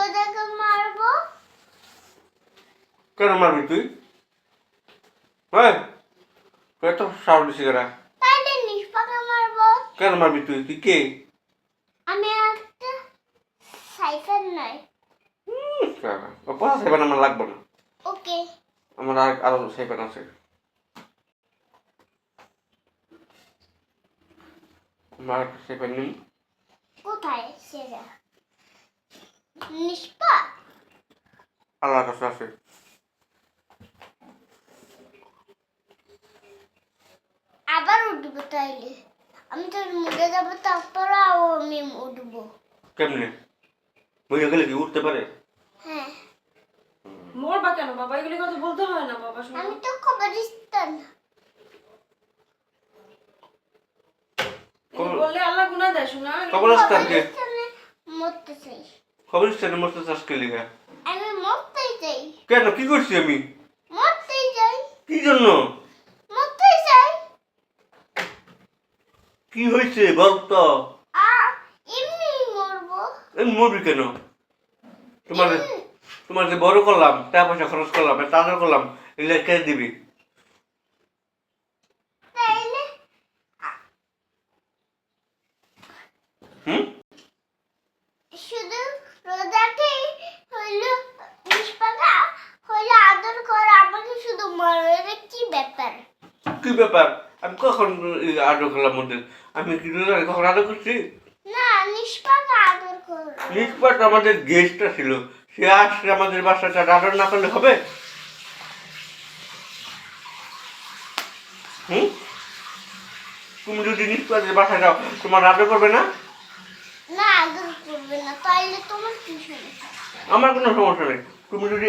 রোজাকে মারবো? কেন মারবি তুই? হ্যাঁ? কত সাউন্ড কেনা তাইলে নিষ্পাকে মারবো। কেন মারবি তুই? তুই কে? আমি একটা সাইফার নয়। পয়সা সেবেন আমার লাগবে না। ওকে। আমার আর আরও সেবেন আছে। আমার একটা সেবেন নিন কোথায় সেটা নিষ্পা আল্লাহর কাছে আছে আবার উঠবো তাইলে। আমি তো মুড়ে যাব তারপর আমি উঠবো। কেমনে? বুঝে গেলে কি উঠতে পারে? হ্যাঁ। মরবা কেন বাবা? এগুলি কথা বলতে হয় না বাবা শোনো আমি তো এগুলি বললে আল্লাহ গুনাহ দেয় শোনা কবরস্থান কে? মরতে চাই। কবরস্থানে মরতে চাষ কে লিখা আমি মরতেই চাই। কেন? কি করছি আমি? মরতেই চাই। কি জন্য? মরতেই চাই। কি হয়েছে? বল তো। এমনি মরবো। আমি মরবি কেন? তোমার তোমার যে বড় করলাম টাকা পয়সা খরচ করলাম তাদের করলাম এগুলো কে দিবি তাইলে হুম শুধু রোজাকেই হইল নিষ্পাকা হইলে আদর কর আমাকে শুধু মারবে এটা কি ব্যাপার কি ব্যাপার। আমি কখন আদর করলাম মধ্যে আমি কি কখন আদর করছি? নিষ্পাট আমাদের গেস্টটা ছিল। সে আসছে আমাদের বাসাটা আদর না করলে হবে? হুম? তুমি যদি নিষ্পাটের বাসা যাও তোমার আদর করবে না? না আদর করবে না। তাইলে তোমার কি সমস্যা? আমার কোনো সমস্যা নেই। তুমি যদি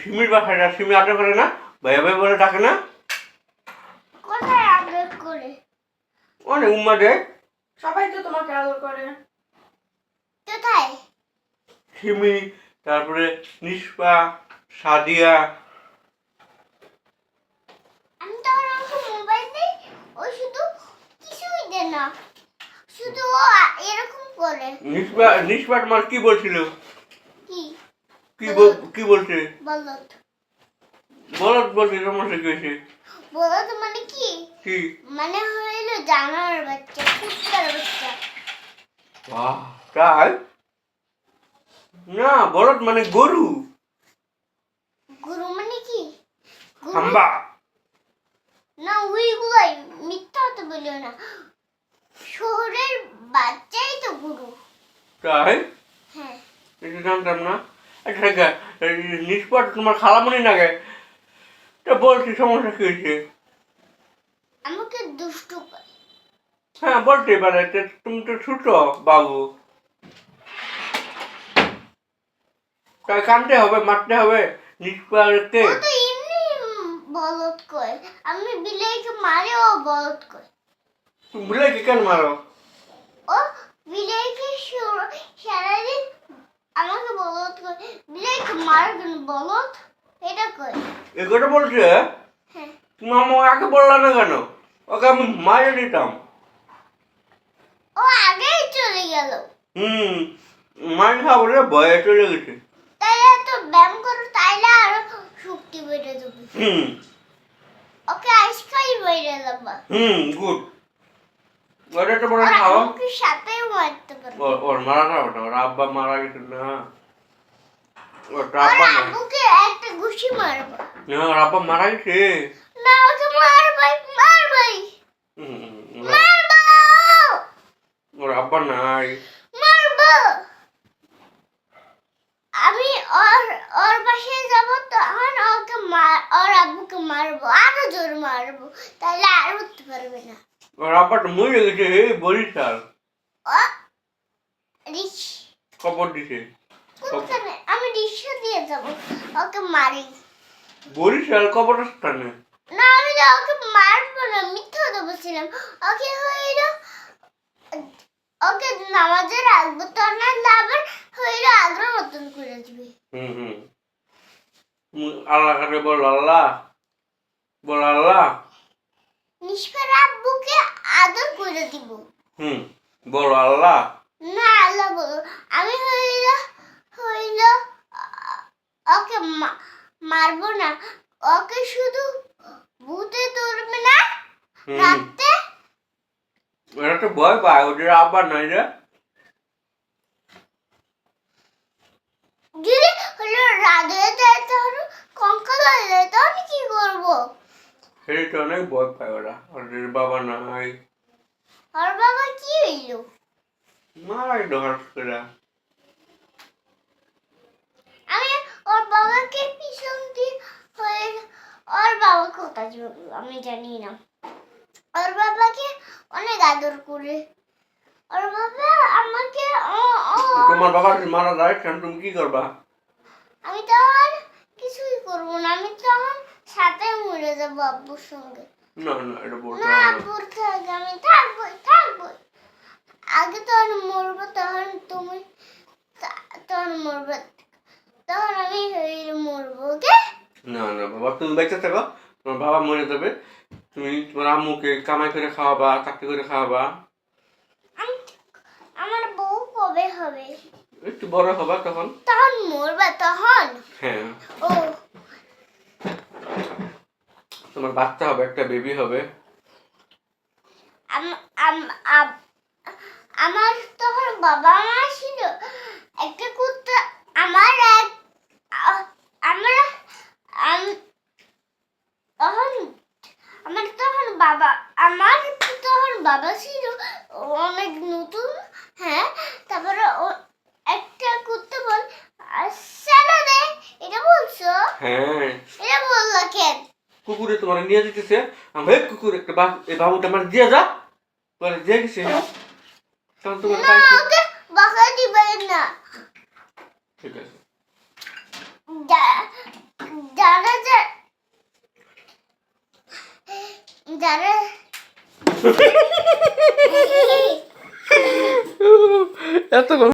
সিমির বাসায় যাও সিমি আদর করে না ভাইয়া ভাই বলে ডাকে না কোথায় আদর করে অনেক উম্মা দেয় সবাই তো তোমাকে আদর করে। কোথায়? সিমি তারপরে নিষ্পা সাদিয়া। আমি তো ওর মোবাইল দিই ও শুধু কিছুই দেয় না। শুধু ও এরকম করে। নিষ্পা নিষ্পা তোমার কি বলছিল? কি? কি বল- কি বলছে? বলত বলত বলছে সমস্যা কি হয়েছে? বলত মানে কি? কি? মানে হইল জানোয়ার বাচ্চা কুত্তার বাচ্চা। বাহ, তাই না বলদ মানে গরু। গরু মানে কি? হাম্বা। না ওইগুলাই মিথ্যা তো বলিও না। শহরের বাচ্চাই তো গরু। তাই হ্যাঁ। এটা জানতাম না। আচ্ছা নিষ্পাট তোমার খালামনি নাগে। তা বলছি সমস্যা কি হয়েছে? আমাকে দুষ্টু করে। হ্যাঁ বলতে পারে তুমি তো ছোট বাবু। তাই কানতে হবে মারতে হবে নিষ্পাটকে ও তো এমনি বলত কয় আমি বিলেইকে মারে ও বলত কয় তুমি ভুলে কি কেন মারো? ও বিলেইকে সুর- সারাদিন আমাকে বলত কয় বিলেইকে জন্য বলত এটা কয় এ কথা বলছে হ্যাঁ? তুমি আমাকে আগে বললা না কেন? ওকে আমি মারে দিতাম। ও আগেই চলে গেল। হুম মার খাব রে ভয়ে চলে গেছে। তাইলে তো ব্যায়াম করো তাইলে আরও শক্তি বেড়ে যাবে। হুম। ওকে আইসকাই বেড়ে যাবা হুম গুড ওটা তো বড় খাও আমাকে সাথেও মারতে পারবে। ওর মারা না ওটা ওর আব্বা মারা গেছে না ওটা ওর আব্বা না। একটা মারবো? না ওর আব্বা মারা গেছে। না ওকে মারবাই মারবাই। মারবো! ওর আব্বা নাই। মারবো! আমি ওর ওর বাসায় যাব তখন ওকে মার ওর আব্বুকে মারবো আরও জোর মারবো। তাহলে আর উঠতে পারবে না। ওর আব্বা তো মরে গেছে বরিশাল। ও রিস খবর দিছে। আমি রিক্সা দিয়ে যাব ওকে মারি। বরিশাল কবরস্থানে না আমি তো ওকে মারবো না মিথ্যা কথা বলছিলাম। ওকে হইল ওকে নামাজে রাখব তোর না আবার হইল আগ্রহ মতন করে দিবি। হুম হুম। আল্লাহ বল আল্লাহ। বল আল্লাহ। নিষ্পার আব্বুকে আদর করে দিব। হুম বল আল্লাহ। না আল্লাহ বলো আমি হইল মারবো না। ওকে শুধু ভূতে ধরবে না? রাতে? ওরা তো ভয় পায় ওদের আব্বা নাই রে। যদি হলো রাধে যায় তাহলে কঙ্কাল হয়ে যায় তখন কি করব? তো অনেক ভয় পায় ওরা ওদের বাবা নাই। আর বাবা কি হইল? মারাই ধর করে আমি ওর বাবাকে পিছন দিয়ে হয়ে ওর বাবা কোথায় আমি জানি না। ওর বাবাকে অনেক আদর করে। ওর বাবা আমাকে তোমার বাবা মারা যায়? তখন তুমি কি করবা? আমি তখন কিছুই করব না। আমি তখন সাথে মরে যাব আব্বুর সঙ্গে। না না এটা বলতে না আব্বুর থাকে আমি থাকবোই থাকবোই। আগে তখন মরবো তখন তুমি তা- তখন মরবে। তখন আমি মরবো ওকে? না না বাবা তুমি বেঁচে থাকো। তোমার বাবা মরে যাবে। তুমি তোমার আম্মুকে কামাই করে খাওয়াবা চাকরি করে খাওয়াবা। আমার বউ কবে হবে? একটু বড় হবা তখন। তখন মরবে তখন? হ্যাঁ। ও। তোমার বাচ্চা হবে একটা বেবি হবে। আম- আম- আমার তখন বাবা মা ছিল। একটা কুত্তা আমার এক আ- আমরা আম- তখন আমার তখন বাবা আমার তখন বাবা ছিল অনেক নতুন হ্যাঁ তারপরে ও একটা কুত্তা বল সারা দে এটা বলছো? হ্যাঁ। এটা বলল কেন? কুকুরে তোমার নিয়ে যেতেছে। আমি এই কুকুর একটা বাপ এই বাবুটা আমার দিয়ে যা। বলে দিয়ে গেছে। তখন তোমার না ওকে বাকা দিবেন না। ঠিক আছে যা- যারা যা- যারা এত